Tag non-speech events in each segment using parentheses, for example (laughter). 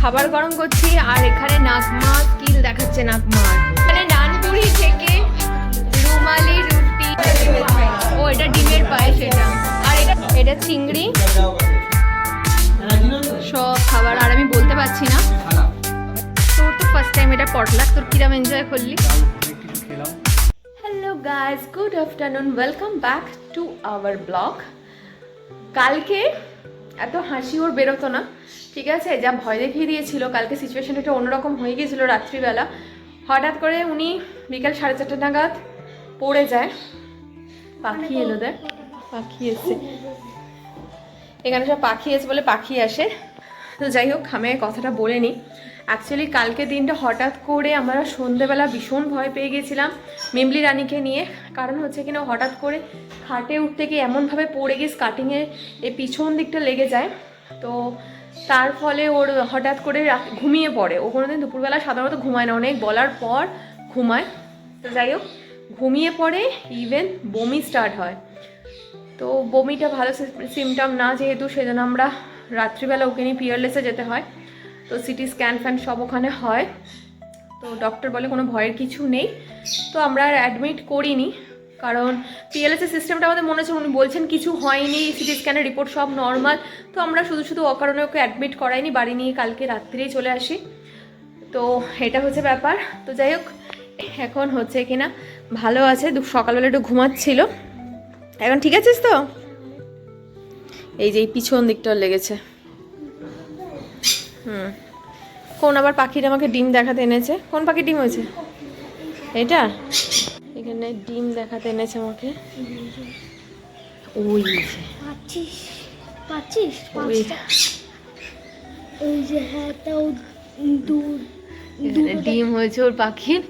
খাবার গরম করছি, আর এখানে নাগমা কিল দেখাচ্ছে নাগমা। এখানে নানপুরি থেকে রুমালি রুটি। ও, এটা ডিমের পায়েস এটা। আর এটা এটা চিংড়ি। সব খাবার, আর আমি বলতে পারছি না। তোর তো ফার্স্ট টাইম এটা পটলাক, তোর কিরাম এনজয় করলি? Hello guys good afternoon welcome back to our blog কালকে এত হাসি ওর বেরোতো না। ঠিক আছে, যা ভয় দেখিয়ে দিয়েছিল, কালকে সিচুয়েশনটা একটু অন্যরকম হয়ে গিয়েছিল রাত্রিবেলা। হঠাৎ করে উনি বিকাল সাড়ে চারটে নাগাদ পড়ে যায়। পাখি এলো দেখ, পাখি এসে এখানে সব পাখি এসে বলে পাখি আসে। তো যাই হোক, আমি কথাটা বলে নিই। অ্যাকচুয়ালি কালকে দিনটা হঠাৎ করে আমরা সন্ধেবেলা ভীষণ ভয় পেয়ে গেছিলাম মিমলি রানীকে নিয়ে। কারণ হচ্ছে কিনা হঠাৎ করে খাটে উঠতে গিয়ে এমনভাবে পড়ে গিয়ে স্কার্টিংয়ের এই পিছন দিকটা লেগে যায়। তো তার ফলে ওর হঠাৎ করে ঘুমিয়ে পড়ে। ও কোনোদিন দুপুরবেলা সাধারণত ঘুমায় না, অনেক বলার পর ঘুমায়। তো যাই হোক, ঘুমিয়ে পড়ে ইভেন বমি স্টার্ট হয়। তো বমিটা ভালো সিমটম না যেহেতু সেজন্য আমরা রাত্রিবেলা ওকে নিয়ে পিয়ারলেসে যেতে হয়। তো সিটি স্ক্যান ফ্যান সব ওখানে হয়। তো ডক্টর বলে কোনো ভয়ের কিছু নেই। তো আমরা আর অ্যাডমিট করিনি, কারণ পিএলএসের সিস্টেমটা আমাদের মনে হচ্ছে উনি বলছেন কিছু হয়নি সিটি স্ক্যানের রিপোর্ট সব নর্মাল তো আমরা শুধু শুধু অকারণে ওকে অ্যাডমিট করাইনি, বাড়ি নিয়ে কালকে রাত্রিরেই চলে আসি। তো এটা হচ্ছে ব্যাপার। তো যাই হোক, এখন হচ্ছে কিনা, ভালো আছে সকালবেলা একটু ঘুমাচ্ছিল। এখন ঠিক আছিস তো? এই যে এই পিছন দিকটা লেগেছে। হুম। কোন আবার পাখিটা আমাকে ডিম দেখাতে এনেছে? কোন পাখির ডিম হয়েছে? এটা? এখানে ডিম দেখাতে এনেছে আমাকে। ওই হ্যাঁ ডিম হয়েছে ওর পাখির।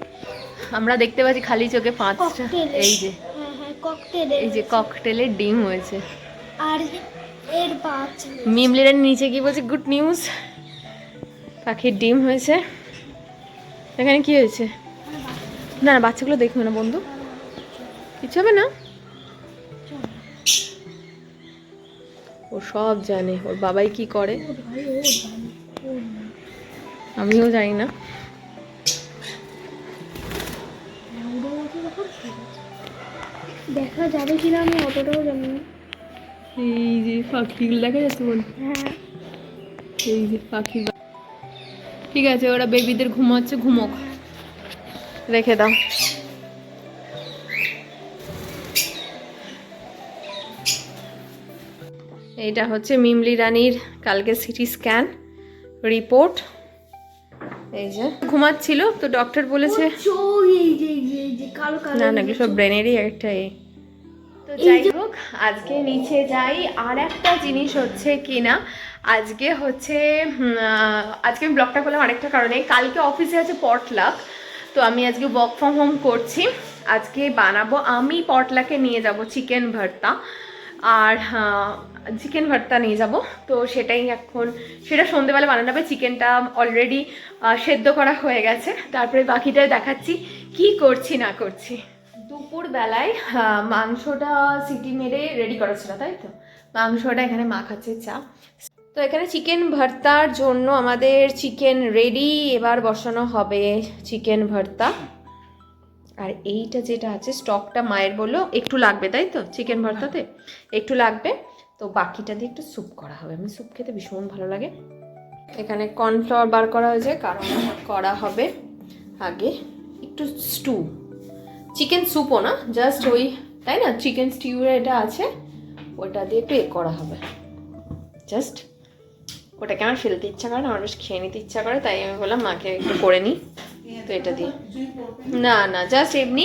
আমরা দেখতে পাচ্ছি খালি চোখে পাঁচটা। এই যে। হ্যাঁ হ্যাঁ ককটেল এই যে ককটেলের ডিম হয়েছে। আর এর পাঁচ মিমলির নিচে কি বলছে গুড নিউজ। পাখির ডিম হয়েছে। এখানে কি হয়েছে? না না বাচ্চাগুলো দেখবে না বন্ধু। কিছু হবে না? ও সব জানে ওর বাবাই কি করে। আমিও জানি না। দেখা যাবে কিনা আমি অতটাও জানি না। এই যে পাখিগুলো দেখা যাচ্ছে বল। হ্যাঁ। এই যে পাখি ঠিক আছে ওরা বেবিদের ঘুমাচ্ছে ঘুমোক। রেখে দাও। এইটা হচ্ছে মিমলি রানীর কালকে সিটি স্ক্যান রিপোর্ট এই যে ঘুমাচ্ছিল তো ডক্টর বলেছে না না সব ব্রেনেরই একটা এ। তো যাই হোক আজকে নিচে যাই আর একটা জিনিস হচ্ছে কিনা আজকে হচ্ছে আজকে আমি ব্লগটা করলাম আরেকটা কারণে। কালকে অফিসে আছে পটলাক, তো আমি আজকে ওয়ার্ক ফ্রম হোম করছি। আজকে বানাবো, আমি পটলাকে নিয়ে যাব চিকেন ভর্তা। আর চিকেন ভর্তা নিয়ে যাব। তো সেটাই এখন, সেটা সন্ধেবেলা বানানো হবে। চিকেনটা অলরেডি সেদ্ধ করা হয়ে গেছে। তারপরে বাকিটা দেখাচ্ছি, কি করছি, না করছি। দুপুর বেলায় মাংসটা সিটি মেরে রেডি করা ছিল, তাই তো? মাংসটা এখানে মাখাচ্ছে চা। তো এখানে চিকেন ভর্তার জন্য আমাদের চিকেন রেডি, এবার বসানো হবে চিকেন ভর্তা। আর এইটা যেটা আছে, স্টকটা মায়ের বলল, একটু লাগবে, তাই তো? চিকেন ভর্তাতে? একটু লাগবে। তো বাকিটা দিয়ে একটু স্যুপ করা হবে। আমি স্যুপ খেতে ভীষণ ভালো লাগে। এখানে কর্নফ্লাওয়ার বার করা হয়েছে, কারণ করা হবে আগে একটু স্টু চিকেন স্যুপও না জাস্ট ওই, তাই না? চিকেন স্টিউর এটা আছে, ওটা দিয়ে একটু এ করা হবে। জাস্ট ওটাকে আমার ফেলতে ইচ্ছা করে না বেশ খেয়ে নিতে ইচ্ছা করে, তাই আমি বললাম, মাকে একটু করে নিই তো এটা দিয়ে। না না জাস্ট এমনি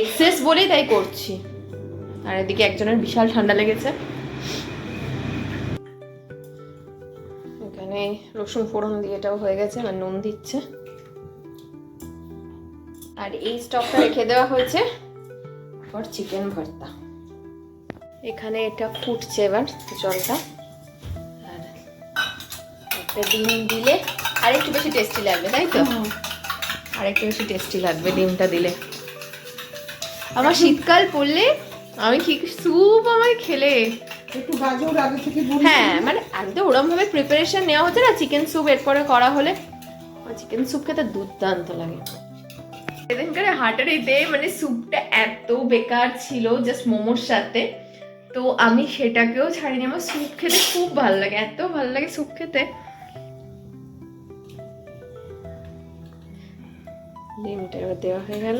এক্সেস বলেই তাই করছি। আর এদিকে একজনের বিশাল ঠান্ডা লেগেছে। এখানে রসুন ফোড়ন দিয়ে এটাও হয়ে গেছে আর নুন দিচ্ছে। আর এই স্টকটা রেখে দেওয়া হয়েছে ফর চিকেন ভর্তা। এখানে এটা ফুটছে এবার জলটা। ডিম দিলে আর একটু বেশি টেস্টি লাগবে তাই তো? আর একটু বেশি টেস্টি লাগবে ডিমটা দিলে। আমার শীতকাল পড়লে আমি কি স্যুপ আমায় খেলে। একটু গাজর আগে থেকে হ্যাঁ মানে আগে তো ওরম ভাবে প্রিপারেশন নেওয়া হচ্ছে না চিকেন স্যুপ এরপরে করা হলে। চিকেন স্যুপ খেতে দুর্দান্ত লাগে। সেদিনকার হাটের ইতে মানে স্যুপটা এত বেকার ছিল জাস্ট মোমোর সাথে। তো আমি সেটাকেও ছাড়িনি। আমার স্যুপ খেতে খুব ভালো লাগে এত ভালো লাগে স্যুপ খেতে। ডিমটা এবার দেওয়া হয়ে গেল।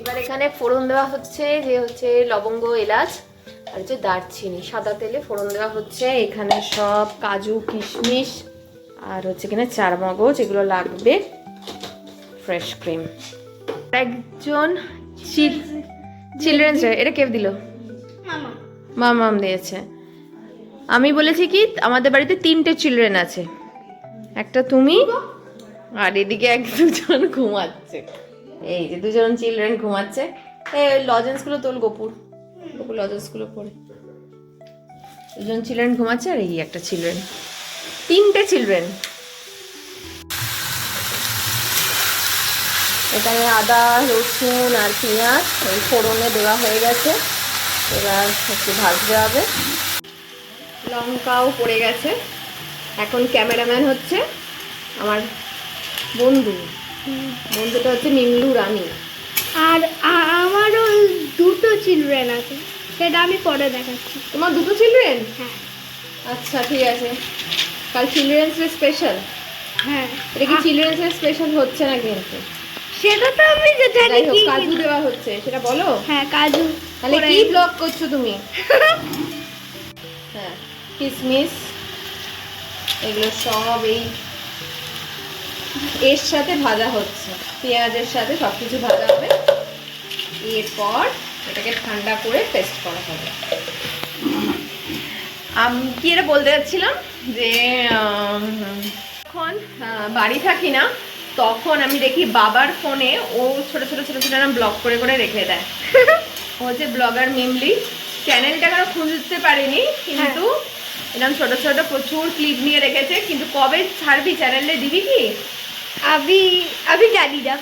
এবার এখানে ফোড়ন দেওয়া হচ্ছে যে হচ্ছে লবঙ্গ এলাচ আর হচ্ছে দারচিনি। সাদা তেলে ফোড়ন দেওয়া হচ্ছে। এখানে সব কাজু কিশমিশ আর হচ্ছে এখানে চার মগজ এগুলো লাগবে। ফ্রেশ ক্রিম একজন চিলড্রেন্স এটা কে দিল? মামা। মামাম দিয়েছে। আমি বলেছি কি আমাদের বাড়িতে তিনটে চিলড্রেন আছে। একটা তুমি আর এদিকে এক দুজন ঘুমাচ্ছে। এই যে দুজন চিলড্রেন ঘুমাচ্ছে। এই লজেন্সগুলো তোল গোপুর। গোপুর লজেন্সগুলো পরে দুজন চিলড্রেন ঘুমাচ্ছে আর এই একটা চিলড্রেন তিনটে চিলড্রেন এখানে আদা, রসুন আর পেঁয়াজ এই ফোড়নে দেওয়া হয়ে গেছে। এবার একটু ভাজতে হবে। লঙ্কাও পড়ে গেছে। এখন ক্যামেরাম্যান হচ্ছে। আমার বন্ধু। বন্ধুটা হচ্ছে মিমলু রানী। আর আমারও দুটো চিলড্রেন আছে। সেটা আমি পরে দেখাচ্ছি। তোমার দুটো চিলড্রেন হ্যাঁ। আচ্ছা ঠিক আছে। কাল চিলড্রেন্স ডে স্পেশাল হ্যাঁ। এটা কি চিলড্রেন্স ডে স্পেশাল হচ্ছে না কিন্তু? সেটা তো আমি যে জানি কি কাজু দেওয়া হচ্ছে সেটা বলো? হ্যাঁ কাজু তাহলে কি ব্লগ করছ তুমি? (laughs) হ্যাঁ কিসমিস। এগুলো সব এই এর সাথে ভাজা হচ্ছে। পেঁয়াজের সাথে সব কিছু ভাজা হবে। এরপর এটাকে ঠান্ডা করে পেস্ট করা হবে। আমি কি এটা বলতে যাচ্ছিলাম? যে যখন বাড়ি থাকি না তখন আমি দেখি বাবার ফোনে ও ছোট ছোট ছোট ছোট এরম ব্লগ করে করে রেখে দেয়। (laughs) ও হচ্ছে ব্লগার মেমলি চ্যানেলটা কেন খুঁজতে পারিনি কিন্তু এরকম ছোট ছোট প্রচুর ক্লিপ নিয়ে রেখেছে। কিন্তু কবে ছাড়বি চ্যানেলে দিবি কি? আমি জানি না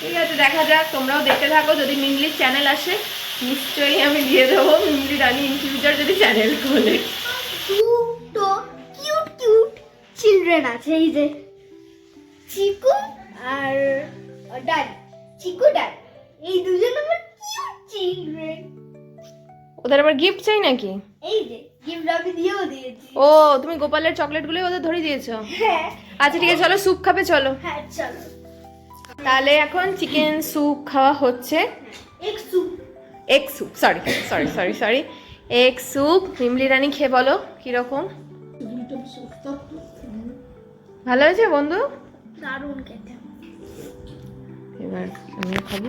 ঠিক আছে দেখা যাক তোমরাও দেখতে থাকো যদি মিমলির চ্যানেল আসে নিশ্চয়ই আমি দিয়ে দেবো মিমলি রানী ইন ফিউচার যদি চ্যানেল খোলে দুটো কিউট কিউট চিলড্রেন আছে এই যে চিকু আর ডাল চিকু ডাল এই দুজন আমার কিউট চিলড্রেন ওদের আবার গিফট চাই নাকি এই যে আমি ও তুমি গোপালের চকলেটগুলোই ওদের ধরে দিয়েছ? হ্যাঁ। আচ্ছা ঠিক আছে চলো স্যুপ খাবে চলো। হ্যাঁ তাহলে এখন চিকেন স্যুপ খাওয়া হচ্ছে। এক soup egg soup sorry sorry sorry sorry egg soup Mimli Rani খেয়ে বলো কীরকম? ভালো হয়েছে বন্ধু? দারুণ খেতে। এবার আমিও খাব।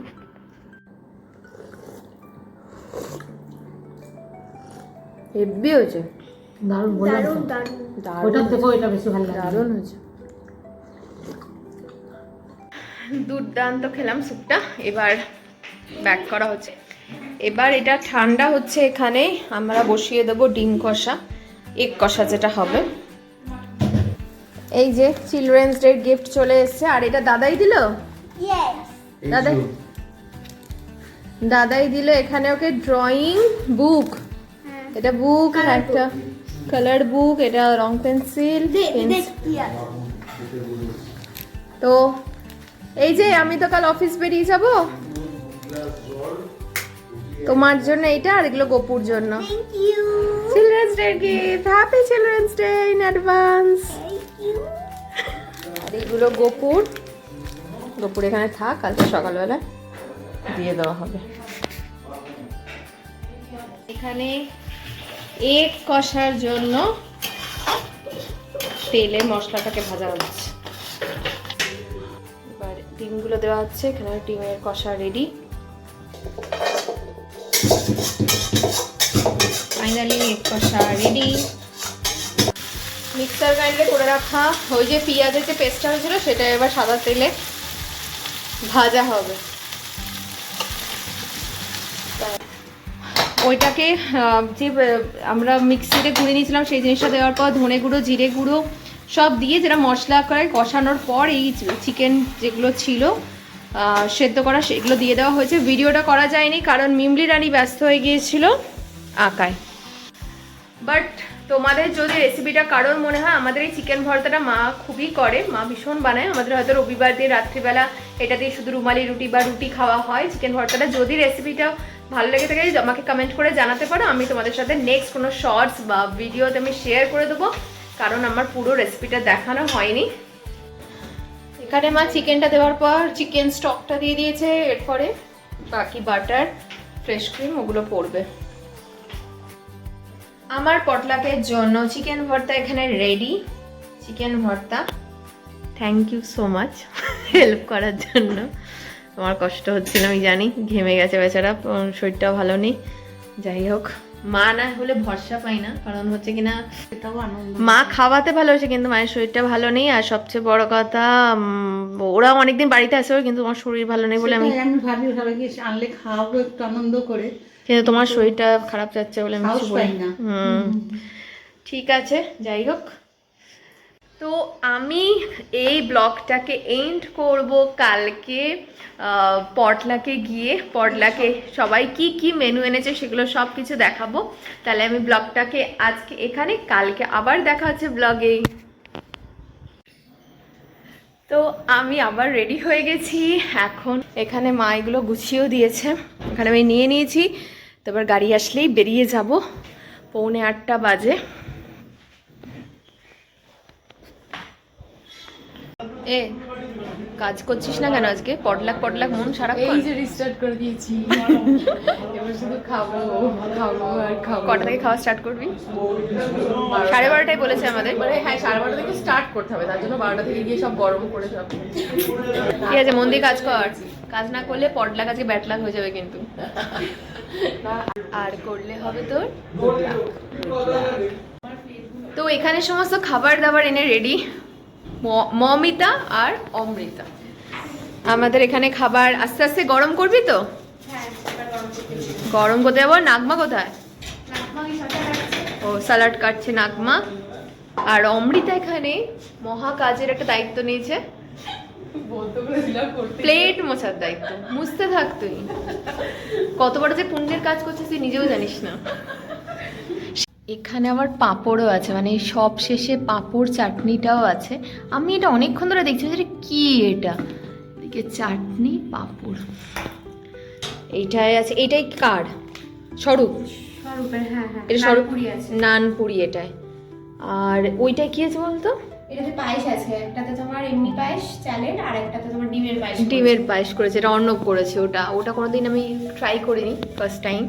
হেব্বি হয়েছে। দারুণ দারুণ ওটার থেকে ওইটা বেশি ভালো লাগে। দারুণ হয়েছে। দুর্দান্ত খেলাম স্যুপটা। এবার ব্যাক করা হচ্ছে। এবার এটা ঠান্ডা হচ্ছে এখানে। আমরা বসিয়ে দেবো ডিম কষা এক কষা যেটা হবে। এই যে চিলড্রেন্স ডে গিফট চলে এসেছে। আর এটা দাদাই দিল? দাদাই? দাদাই দিল এখানে ওকে ড্রয়িং বুক এটা বুক আর একটা কালার বুক এটা রং পেন্সিল তো এই যে আমি তো কাল অফিস বেরিয়ে যাব। তোমার জন্য এইটা আর এগুলো গোপুর জন্য। Children's day gift happy children's day in advance আর এগুলো গোপুর। গোপুর এখানে থাক কালকে সকালবেলা দিয়ে দেওয়া হবে। এখানে এক কষার জন্য তেলে মশলাটাকে ভাজা হচ্ছে। এবার ডিমগুলো দেওয়া হচ্ছে, এখানে ডিমের কষা রেডি ফাইনালি এক কষা রেডি মিক্সার গ্রাইন্ডারে করে রাখা। ওই যে পেঁয়াজের যে পেস্টটা হয়েছিল, সেটা এবার সাদা তেলে ভাজা হবে। ওইটাকে যে আমরা মিক্সিতে গুঁড়ে নিয়েছিলাম, সেই জিনিসটা দেওয়ার পর ধনে গুঁড়ো, জিরে গুঁড়ো সব দিয়ে যেটা মশলা করে কষানোর পর এই চিকেন যেগুলো ছিল সেদ্ধ করা সেগুলো দিয়ে দেওয়া হয়েছে। ভিডিওটা করা যায়নি, কারণ মিমলি রানী ব্যস্ত হয়ে গিয়েছিল আঁকায়। বাট তোমাদের যদি রেসিপিটা কারোর মনে হয়, আমাদের এই চিকেন ভর্তাটা মা খুবই করে, মা ভীষণ বানায়। আমাদের হয়তো রবিবার দিয়ে রাত্রিবেলা এটা দিয়ে শুধু রুমালি রুটি বা রুটি খাওয়া হয়, চিকেন ভর্তাটা। যদি রেসিপিটা ভালো লেগে থাকে আমাকে কমেন্ট করে জানাতে পারো। আমি তোমাদের সাথে নেক্সট কোনো শর্টস বা ভিডিওতে আমি শেয়ার করে দেবো। কারণ আমার পুরো রেসিপিটা দেখানো হয়নি। এখানে মা চিকেনটা দেওয়ার পর চিকেন স্টকটা দিয়ে দিয়েছে। এরপরে বাকি বাটার ফ্রেশ ক্রিম ওগুলো পড়বে। আমার পটলাকের জন্য চিকেন ভর্তা এখানে রেডি চিকেন ভর্তা। Thank you so much help করার জন্য। আমার কষ্ট হচ্ছিল আমি জানি ঘেমে গেছে বেচারা শরীরটাও ভালো নেই। যাই হোক। মা না হলে ভরসা পাই না কারণ হচ্ছে কিনা মা খাওয়াতে ভালোবাসে কিন্তু মায়ের শরীরটা ভালো নেই আর সবচেয়ে বড় কথা ওরা অনেকদিন বাড়িতে আসে কিন্তু তোমার শরীর ভালো নেই বলে আমি ভাবি সবাইকে আনলে খাওয়াবো একটু আনন্দ করে? কিন্তু তোমার শরীরটা খারাপ যাচ্ছে বলে আমি। হুম। ঠিক আছে যাই হোক। তো আমি এই ব্লগটাকে এন্ড করব কালকে পটলাকে গিয়ে। পটলাকে সবাই কি কি মেনু এনেছে সেগুলো সব কিছু দেখাবো। তাহলে আমি ব্লগটাকে আজকে এখানে, কালকে আবার দেখা হচ্ছে ব্লগে তো আমি আবার রেডি হয়ে গেছি। এখন এখানে মা এগুলো গুছিয়েও দিয়েছে। এখানে আমি নিয়ে নিয়েছি। তারপর গাড়ি আসলেই বেরিয়ে যাব। পৌনে আটটা বাজে। এ কাজ করছিস না কেন আজকে? পটলাক পটলাক মন সারাক্ষণ? এই যে রিস্টার্ট করে দিয়েছি। এবার শুধু খাব খাব আর খাব। কটা থেকে খাওয়া স্টার্ট করবি? সাড়ে বারোটায় বলেছে আমাদের। মানে হ্যাঁ সাড়ে বারোটা থেকে স্টার্ট করতে হবে তার জন্য বারোটা থেকে গিয়ে সব গরম করে সব। ঠিক আছে মন দিয়ে কাজ কর। কাজ না করলে পটলাক আজকে ব্যাটলাক হয়ে যাবে কিন্তু। আর করলে হবে তোর তো এখানে সমস্ত খাবার দাবার এনে রেডি মমিতা আর অমৃতা। আমাদের এখানে খাবার আস্তে আস্তে গরম করবি তো? গরম করতে যাব। নাগমা কোথায়? ও স্যালাড কাটছে নাগমা। আর অমৃতা এখানে মহা কাজের একটা দায়িত্ব নিয়েছে। প্লেট মোছার দায়িত্ব। মুছতে থাক তুই। কত বড় যে পুণ্যের কাজ করছিস তুই নিজেও জানিস না। এখানে আবার পাঁপড়ও আছে মানে সব শেষে পাঁপড় চাটনিটাও আছে। আমি এটা অনেকক্ষণ ধরে দেখছি যে কি এটা? এদিকে চাটনি পাঁপড়। এইটাই আছে এটাই কার? স্বরূপ? হ্যাঁ হ্যাঁ এটা স্বরূপ নানপুরি এটাই। আর ওইটাই কি আছে বলতো? এটাতে পায়েস আছে একটাতে তোমার এমনি পায়েস চালের আর একটাতে তোমার ডিমের পায়েস ডিমের পায়েস করেছে এটা অর্ণব করেছে ওটা। ওটা কোনোদিন আমি ট্রাই করিনি ফার্স্ট টাইম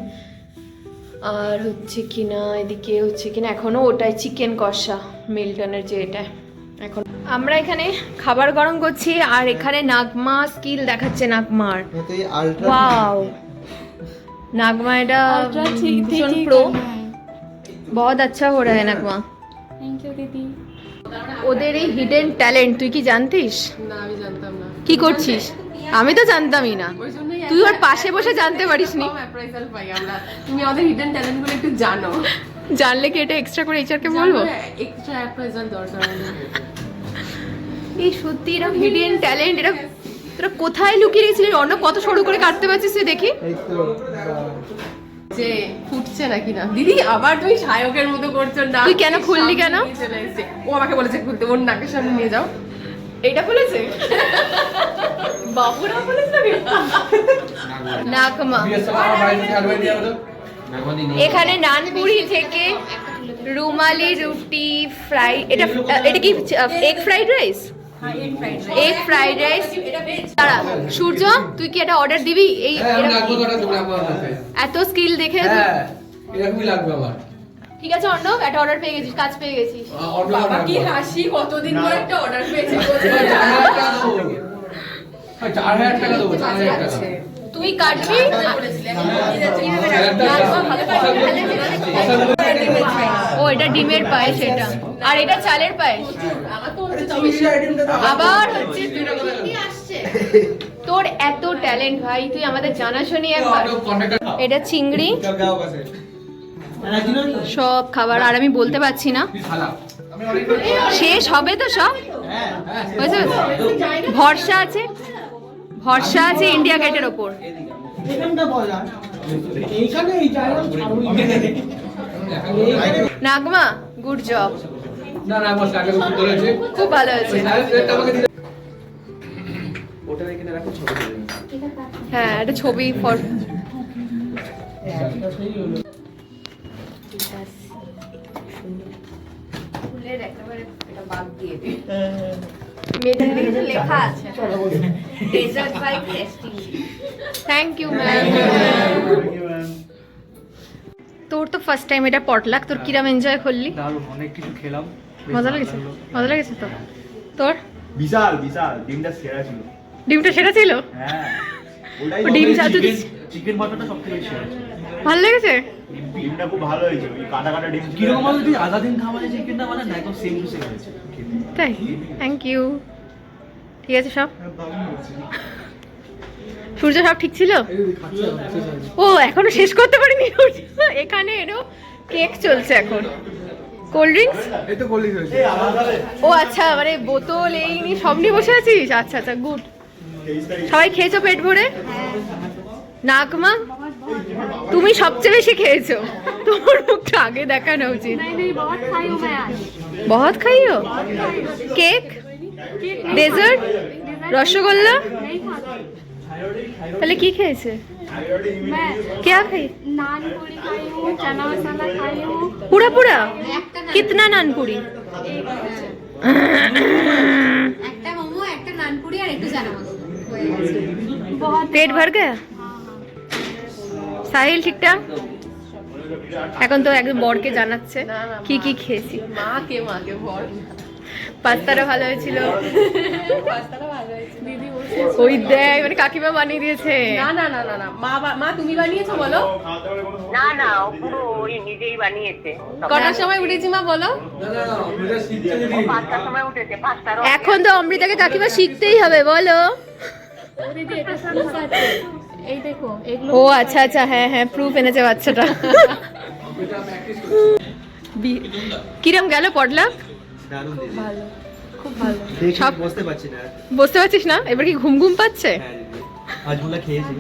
আর হচ্ছে কিনা এদিকে হচ্ছে কিনা এখনও ওটাই চিকেন কষা মিল্টনের যে এটা এখন আমরা এখানে খাবার গরম করছি আর এখানে নাগমা স্কিল দেখাচ্ছে নাগমার তো এই আলট্রা ওয়াও नागमा এটা ভীষণ প্রো বহুত আচ্ছা हो रहा है नागमा থ্যাংক ইউ দিদি ওদের এই হিডেন ট্যালেন্ট তুই কি জানতিস না আমি জানতাম না কি করছিস আমি তো জানতামই না। তুই ওর পাশে বসে জানতে পাই আমরা। তুমি আমাদের হিডেন ট্যালেন্টগুলো একটু জানো। জানলে কি এটা এক্সট্রা করে এইচআরকে বলব? এক্সট্রা অ্যাপ্রাইজাল দরকার এই সত্যি এরকম হিডেন ট্যালেন্ট এটা তোরা কোথায় লুকিয়ে রেখেছিলি? অন্য কত সরু করে কাটতে পারছিস তুই দেখি। যে ফুটছে নাকি না? দিদি আবার তুমি সায়কের মতো করছ না। তুই কেন খুললি কেন? ও আমাকে বলেছে খুলতে ওর নাকের সামনে নিয়ে যাও। এটা বলেছে? বাবুরা বলেছে নাকমা এখানে নানপুরি থেকে রুমালি রুটি ফ্রাই এটা এটা কি egg fried rice? Egg fried rice. দাঁড়া সূর্য তুই কি এটা অর্ডার দিবি? এই হ্যাঁ। এত স্কিল দেখে হ্যাঁ, এরকমই লাগবে আমার। ঠিক আছে অর্ণব? একটা অর্ডার পেয়ে গেছিস কাজ পেয়ে গেছিস। বাবা কি হাসি কতদিন পর একটা অর্ডার পেয়েছে চার হাজার টাকা দেবো। হ্যাঁ, চার হাজার টাকা দেবো, চার হাজার টাকা। তুই কাটবি? ও এটা ডিমের পায়েস এটা। আর এটা চালের পায়েস। আবার হচ্ছে তোর এত ট্যালেন্ট ভাই তুই আমাদের জানাশোনি একবার। এটা চিংড়ি। সব খাবার, আর আমি বলতে পারছি না। শেষ হবে তো সব? ভরসা আছে? ভরসা আছে ইন্ডিয়া গেটের ওপর। নাগমা গুড জব খুব ভালো নিই। হ্যাঁ একটা ছবি ফর একেবারে এটা বাদ দিয়ে দে। মেয়েদের দিকে লেখা আছে। Dessert by tasting thank you ma'am তোর তো ফার্স্ট টাইম এটা পটলাক তোর কিরাম এনজয় করলি? দারুণ অনেক কিছু খেলাম। মজা লেগেছে? মজা লেগেছে তো? তোর? বিশাল বিশাল। ডিমটা সেরা ছিল। ডিমটা সেটা ছিল? হ্যাঁ। ডিম চিকেন চিকেন বাটারটা সব থেকে বেশি ভালো লেগেছে? ডিমটা খুব ভালো হয়েছে ওই কাটা কাটা ডিম। কীরকম বলতো তুই আধা দিন খাওয়া যে চিকেনটা মানে না একদম সেম টু সেম হয়েছে। তাই? থ্যাংক ইউ ঠিক আছে সব? সূর্য সব ঠিক ছিল? ও এখনও শেষ করতে পারিনি। এখানে এরও কেক চলছে এখন। কোল্ড ড্রিঙ্কস এই তো হয়েছে। ও আচ্ছা মানে বোতল এই নিয়ে সব নিয়ে বসে আছিস? আচ্ছা আচ্ছা গুড সবাই খেয়েছো পেট ভরে? নাগমা? তুমি সবচেয়ে বেশি খেয়েছো তোমার মুখটা আগে দেখানো উচিত नहीं नहीं बहुत खाई हूँ मैं आज বহুত খাইও কেক ডেজার্ট রসগোল্লা नहीं खाती তাহলে কি খেয়েছে मैं क्या খাই नान पूरी खाई हूँ चना मसाला खाई हूँ पूरा पूरा कितना नान पूरी একটা মোমো সাহিল ঠিকঠাক? এখন তো একদম বরকে জানাচ্ছে কি মা। কি খেয়েছি? মাকে মাকে বল পাস্তাটা ভালো হয়েছিল? পাস্তাটা ভালো হয়েছে ওই দেখ মানে কাকিমা বানিয়ে দিয়েছে। না না না না না। মা মা তুমি বানিয়েছো বলো? না না পুরো ওই নিজেই বানিয়েছে। কটার সময় উঠেছি মা বলো? সময় উঠেছে এখন তো অমৃতাকে কাকিমা শিখতেই হবে বলো। এই দেখো এগুলো ও আচ্ছা আচ্ছা হ্যাঁ হ্যাঁ প্রুফ এনেছে বাচ্চাটা। কিরম গেল পড়লা দারুণ খুব ভালো সব- বসতে পারছি না। বুঝতে পারছিস না? এবার কি ঘুম ঘুম পাচ্ছে? হ্যাঁ খেয়েছি।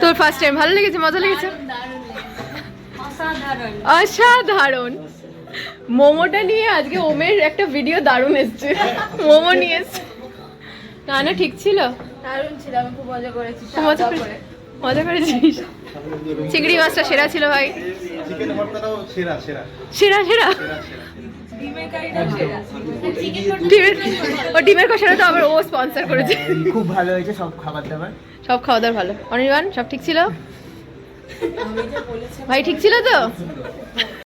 তোর ফার্স্ট টাইম ভালো লেগেছে মজা লেগেছে? অসাধারণ। মোমোটা নিয়ে আজকে ওমের একটা ভিডিও দারুণ এসছে। মোমো নিয়ে এসছে। না না ঠিক ছিল। দারুণ ছিল আমি খুব মজা করেছি মজা করে মজা করেছিস? চিংড়ি মাছটা সেরা ছিল ভাই। চিকেন ভর্তাটাও সেরা সেরা। সেরা সেরা। ডিমের ও ডিমের কষাটা তো আবার ও স্পন্সর করেছে। খুব ভালো হয়েছে সব খাবার দাবার। সব খাওয়া দাওয়ার ভালো। অনির্বাণ সব ঠিক ছিল? ভাই ঠিক ছিল তো?